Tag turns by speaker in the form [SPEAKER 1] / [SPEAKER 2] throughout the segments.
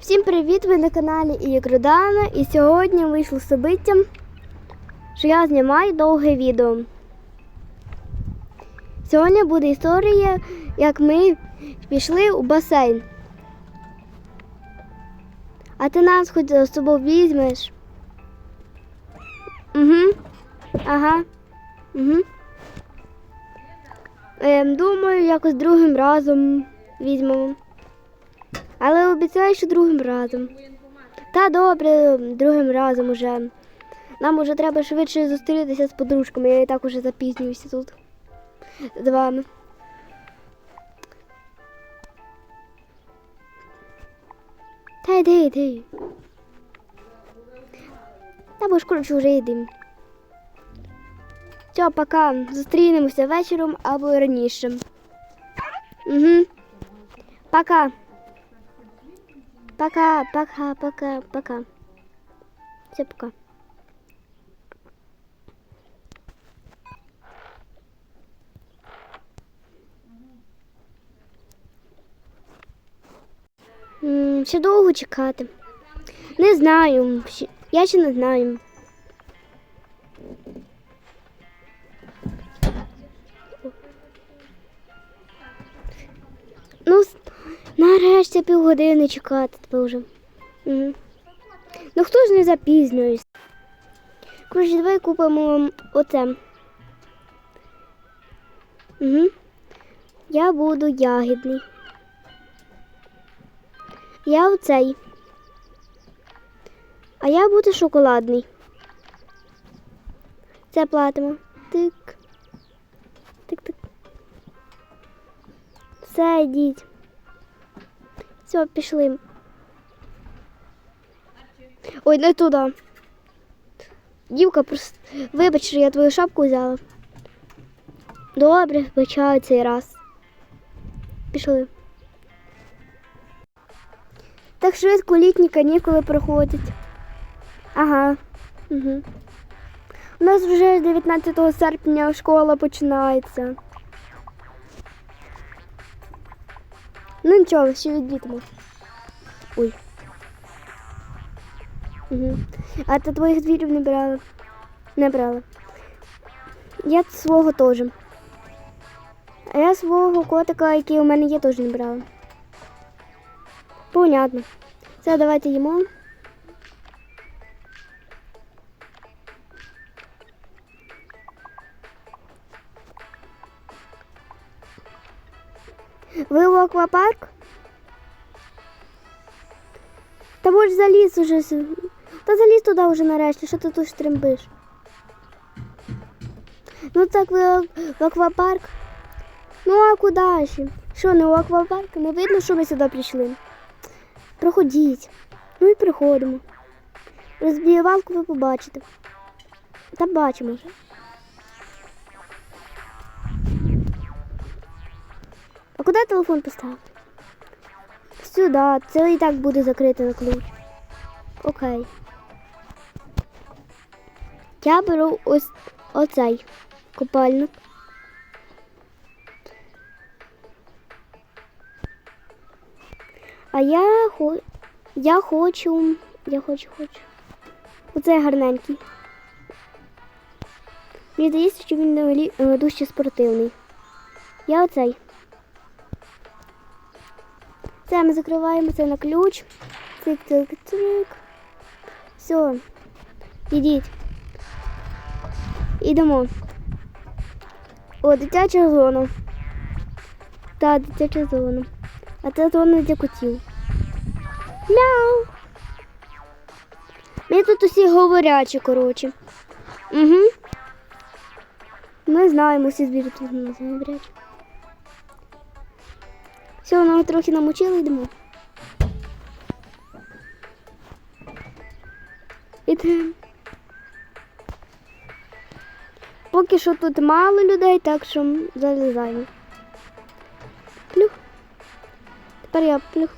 [SPEAKER 1] Всім привіт! Ви на каналі Ігродана і сьогодні вийшло собиття, що я знімаю довге відео. Сьогодні буде історія, як ми пішли у басейн. А ти нас хоч з собою візьмеш. Угу. Ага. Угу. Ем, думаю, якось другим разом візьмемо. Але обіцяю, що другим разом. Та добре, другим разом уже. Нам уже треба швидше зустрітися з подружками. Я і так уже запізнююся тут з вами. Та йди, йди. Та бо ж коротше вже йдемо. Все, пока. Зустрінемося вечором або раніше. Угу. Пока. Пока, пока, пока, пока. Все, пока. Ще довго чекати. Не знаю. Я ще не знаю. Нарешті півгодини чекати тебе вже. Угу. Ну хто ж не запізнюється? Коротше, давай купимо оце. Угу. Я буду ягідний. Я оцей. А я буду шоколадний. Це платимо. Тик. Тик-тик. Все, йдіть. Все, пішли. Ой, не туди. Дівка, просто вибач, я твою шапку взяла. Добре, вибачаю цей раз. Пішли. Так швидко літні канікули проходять. Ага. Угу. У нас вже 19 серпня школа починається. Ну нічого, ще відмітимо. Ой. Угу. А ти твоїх двірів не брала? Не брала. Я свого теж. А я свого котика, який у мене є, теж не брала. Понятно. Все, давайте їмо. Ви в аквапарк? Та може заліз уже. Та заліз туди вже нарешті, що ти тут стримбиш? Ну так ви в аквапарк. Ну а куди ще? Що, не у аквапарк? Не видно, що ми сюди прийшли. Проходіть. Ну і приходимо. Розбіювалку ви побачите. Та бачимо вже. А куди телефон поставити? Сюди. Це і так буде закрите на ключ. Окей. Я беру ось оцей купальник. А я хо... я хочу. Я хочу, хочу. Оцей гарненький. Мені здається, що він е, дуже спортивний. Я оцей. Це ми закриваємо це на ключ. Цик-цик-цик. Все. Ідіть. Ідемо. О, дитяча зона. Так, дитяча зона. А це зона для котів. Мяу. Ми тут усі говорячі, коротше. Угу. Ми знаємо, всі звірі тут у нас говорячі. Все, нам трохи намочили, йдемо. Ідемо. Поки що тут мало людей, так що залізаємо. Плюх. Тепер я плюх.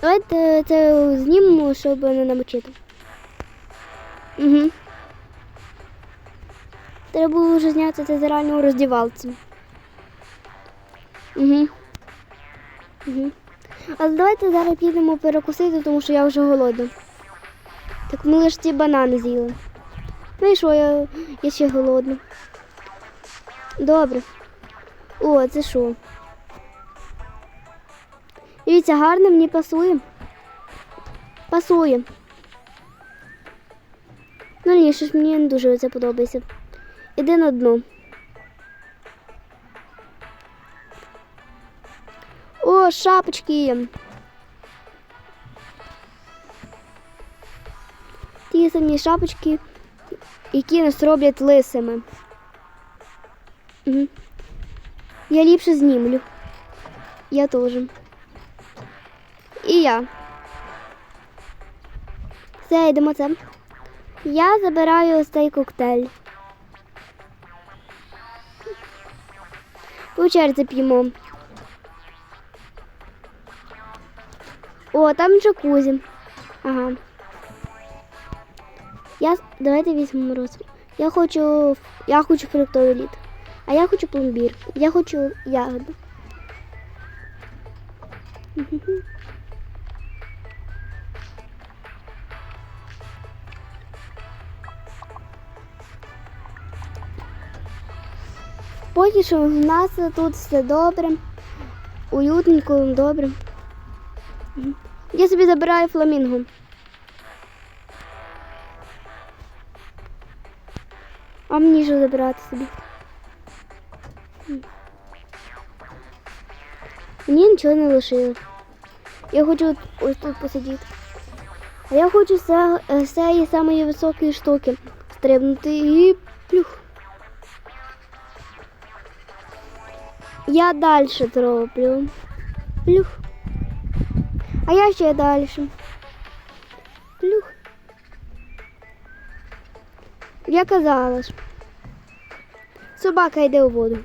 [SPEAKER 1] Давайте це знімемо, щоб не намочити. Угу. Треба було вже зняти це реально у роздівалці. Угу. Угу. Але давайте зараз підемо перекусити, тому що я вже голодна. Так ми лише ті банани з'їли. Ну і що, я, я ще голодна. Добре. О, це що? Дивіться, гарно мені пасує. Пасує. Ну ні, щось мені не дуже це подобається. Іди на дно. О, шапочки. Ті самі шапочки, які нас роблять лисими. Угу. Я ліпше знімлю. Я теж. І я. Все, йдемо це. Я забираю ось цей коктейль. По черзі п'ємо. О, там джакузі. Ага. Я... Давайте візьмемо роз. Я хочу. Я хочу фруктовий лід. А я хочу пломбір. Я хочу ягоду. Поки що в нас тут все добре. Уютненько, добре. Я собі забираю фламінго. А мені що забирати собі? Мені нічого не лишило. Я хочу ось тут посидіти. А я хочу з е, цієї самої високої штуки стрибнути і плюх. Я далі зроблю. Плюх. А я ще далі. Плюх. Я казала ж. Собака йде у воду.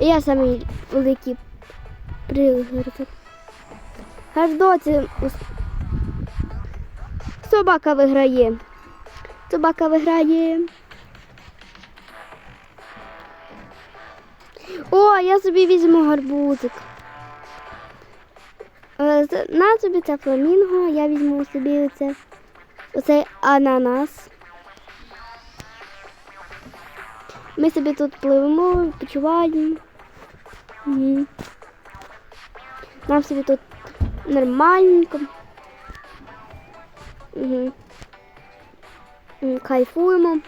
[SPEAKER 1] Я самий великий пригород. Аж доці собака виграє. Собака виграє. О, я собі візьму гарбузик. Е, На собі це фламінго, я візьму собі оце, оцей ананас. Ми собі тут пливемо, відпочиваємо. Нам собі тут нормальненько. Угу. Кайфуємо.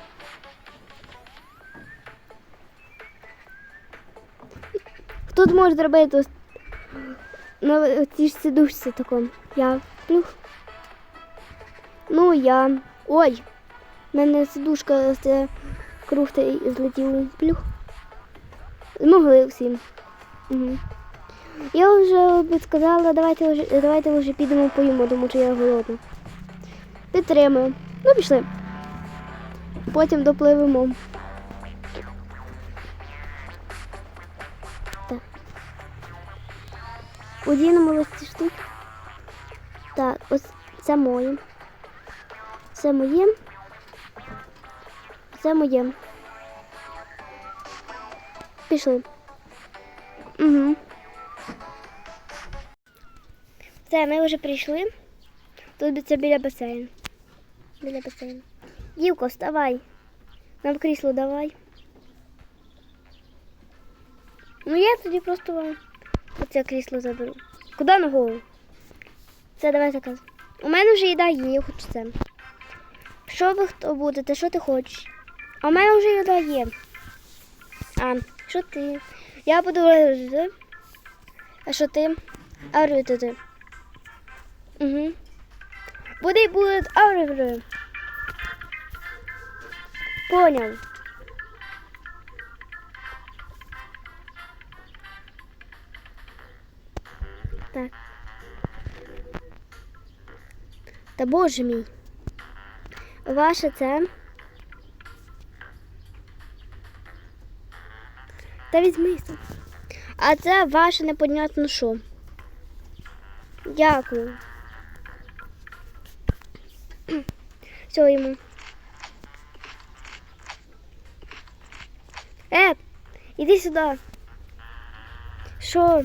[SPEAKER 1] Зможе зробити ось на цій ж сидушці такому? Я плюх. Ну я. Ой! У мене сидушка з круг та й злетів плюх. Змогли всім. Угу. Я вже сказала, давайте вже, давайте вже підемо поїмо, тому що я голодна. Підтримую. Ну, пішли. Потім допливемо. Одінемо ось ці. Так, ось це моє. Це моє. Це моє. Пішли. Угу. Все, ми вже прийшли. Тут це біля басейну. Біля басейну. Дівко, вставай. Нам крісло давай. Ну я тоді просто вам оце крісло заберу. Куди на голову? Це давай заказ. У мене вже їда є, я хочу це. Що ви хто будете? Що ти хочеш? А у мене вже їда є. А, що ти? Я буду робити. А що ти? А ти? Угу. Буде буде ауреври. Понял. Так. Та боже мій. Ваше це. Та візьмися. А це ваше непонятно що. Дякую. Все йому. Е, Іди сюди. Що?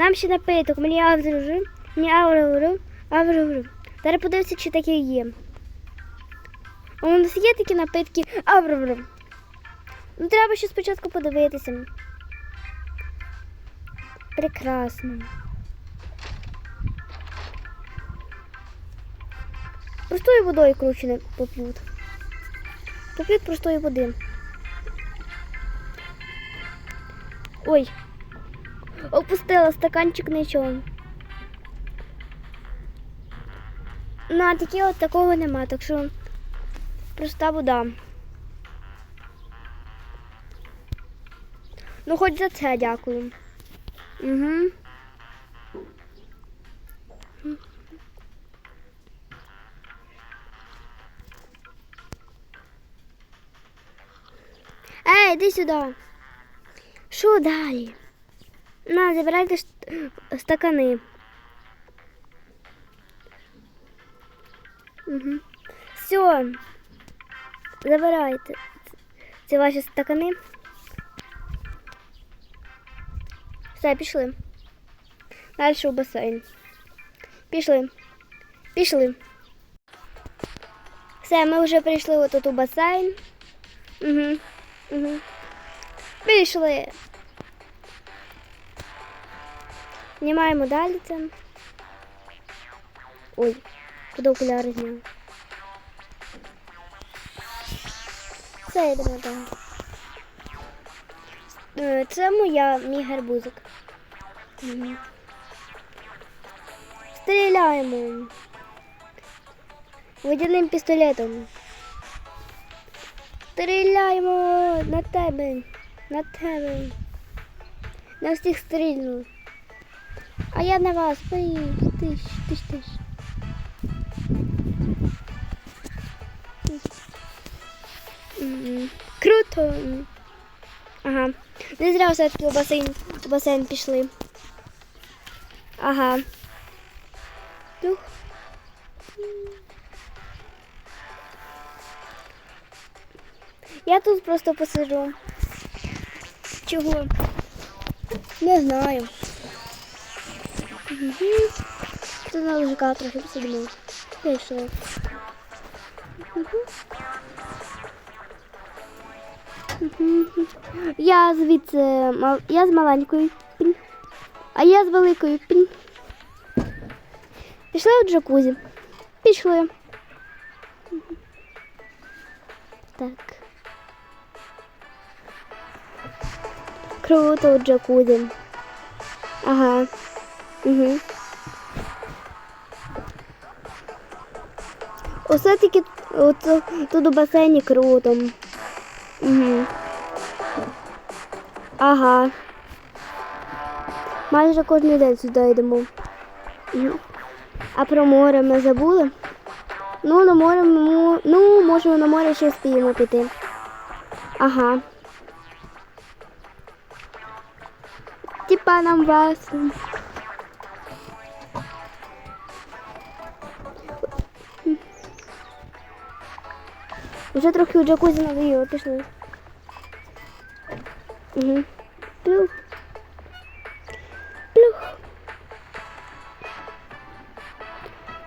[SPEAKER 1] Нам ще напиток, мені авру, мені авру, авру. Зараз подивися, чи таке є. У нас є такі напитки авру. Ну треба ще спочатку подивитися. Прекрасно. Простою водою круче не поп'ють. Поп'ють простої води. Ой. Опустила стаканчик нічого. На такі от такого нема, так що проста вода. Ну, хоч за це дякую. Угу. Ей, іди сюди. Що далі? На, забирайте ст- стакани. Угу. Все. Забирайте. Це ваші стакани. Все, пішли. Далі у басейн. Пішли. Пішли. Все, ми вже прийшли отут у басейн. Угу. Угу. Пішли. Знімаємо далі це. Ой, куди окуляри зняв? Все, йдемо далі. Е, Це моя, мій гарбузик. Стріляємо. Водяним пістолетом. Стріляємо на тебе. На тебе. На всіх стрільну. А я на вас. Ой, тиш, тиш, тиш. Круто. Ага. Не зря все у басейн, у басейн пішли. Ага. Тух. Я тут просто посижу. Чого? Не знаю. Угу. Тут на лежака трохи посидимо. Угу. Я звідси я з маленькою пінь. А я з великою пінь. Пішли в джакузі. Пішли. Так. Круто у джакузі. Ага. Угу. Таки от, тут у басейні круто. Угу. Ага. Майже кожен день сюди йдемо. Угу. А про море ми забули? Ну, на море ми, ну, може, на море ще встигнемо піти. Ага. Типа нам весело. Вже трохи у джакузі надоїло, пішли. Угу. Плюх. Плюх.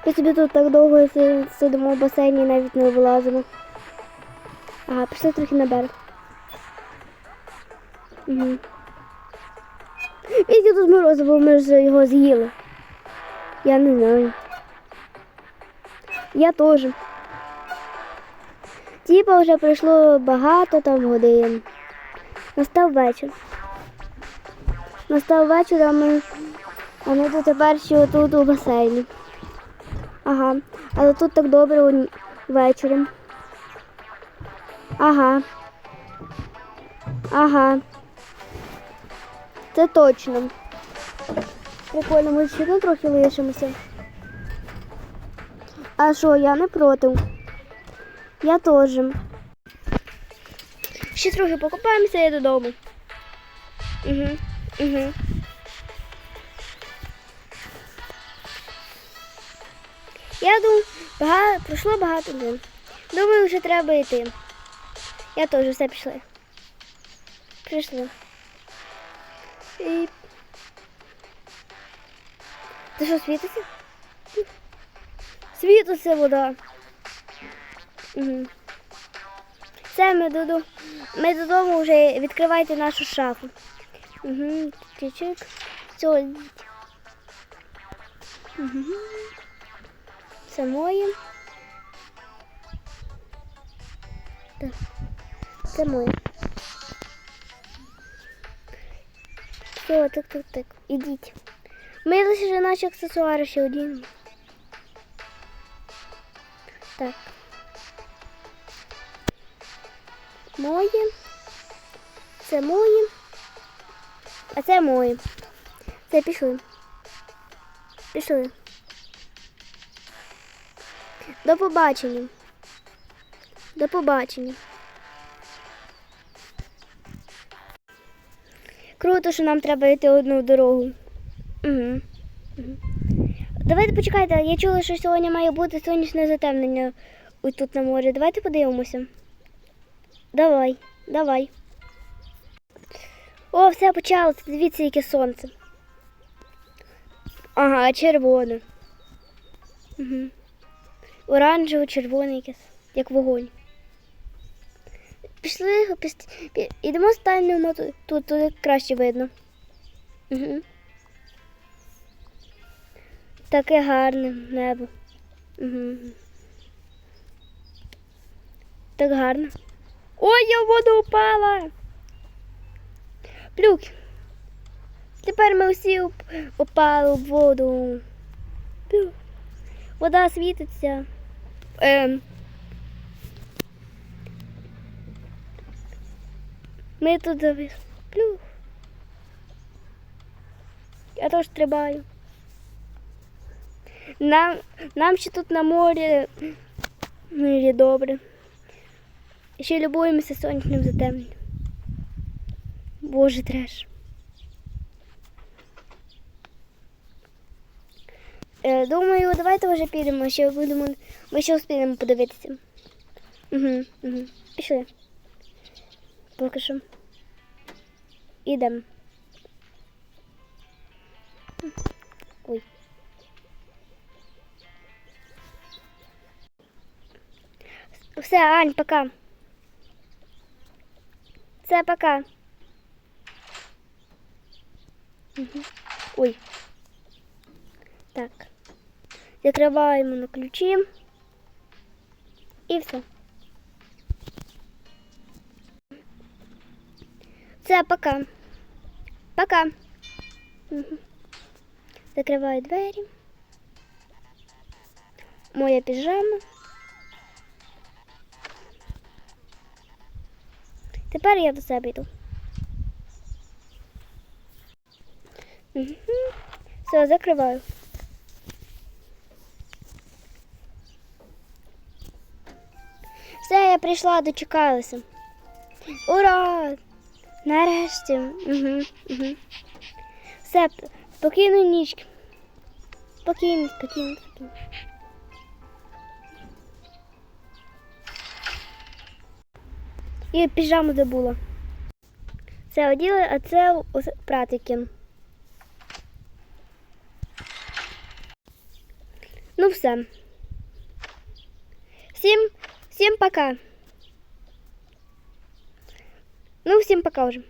[SPEAKER 1] Ми собі тут так довго сидимо в басейні і навіть не вилазимо. Ага, пішли трохи на берег. Угу. Візьте тут морозиво, ми ж його з'їли. Я не знаю. Я теж. Типа вже пройшло багато там годин. Настав вечір. Настав вечір, а ми, а ми тут тепер ще отут у басейні. Ага. Але тут так добре ввечері. Ага. Ага. Це точно. Прикольно, ми ще трохи лишимося. А що, я не проти. Я теж. Ще трохи покупаємося і додому. Угу. Угу. Я думаю, багато, пройшло багато днів. Думаю, вже треба йти. Я теж все пішли. Прийшли. І... Ти що, світиться? Світиться вода. Все, ми додому, ми додому вже відкривайте нашу шафу. Угу. Чик-чик. Все. Угу. Це моє. Так. Це моє. Все, так, так, так. Ідіть. Ми лише наші аксесуари ще одінемо. Моє. Це моє. А це моє. Це пішли. Пішли. До побачення. До побачення. Круто, що нам треба йти одну дорогу. Угу. Давайте почекайте, я чула, що сьогодні має бути сонячне затемнення тут на морі. Давайте подивимося. Давай, давай. О, все почалося. Дивіться, яке сонце. Ага, червоне. Угу. Оранжево, червоне якесь, як вогонь. Пішли, піс... пі- ідемо станемо тут, тут, тут краще видно. Угу. Таке гарне небо. Угу. Так гарно. Ой, я в воду упала. Плюк. Тепер ми всі упали в воду. Плюк. Вода світиться. Ем. Ми тут завис. Плюх. Я теж стрибаю. Нам, нам ще тут на морі добре. Ще любуємося сонячним затемненням. Боже треш. Е, думаю, давайте вже підемо, ще будемо, ми ще успіємо подивитися. Угу, угу. Пішли. Поки що. Ідемо. Ой. Все, Ань, пока. Все, пока. Мгм. Ой. Так. Закриваємо на ключі. І все. Все, пока. Пока. Мгм. Закриваю двері. Моя піжама. Тепер я до себе йду. Все, закриваю. Все, я прийшла, дочекалася. Ура! Нарешті. Угу, угу. Все, спокійної нічки. Спокійно, спокійно, спокійно. І піжаму забула. Це оділи, а це ось пратики. Ну все. Всім, всім пока. Ну, всім пока вже.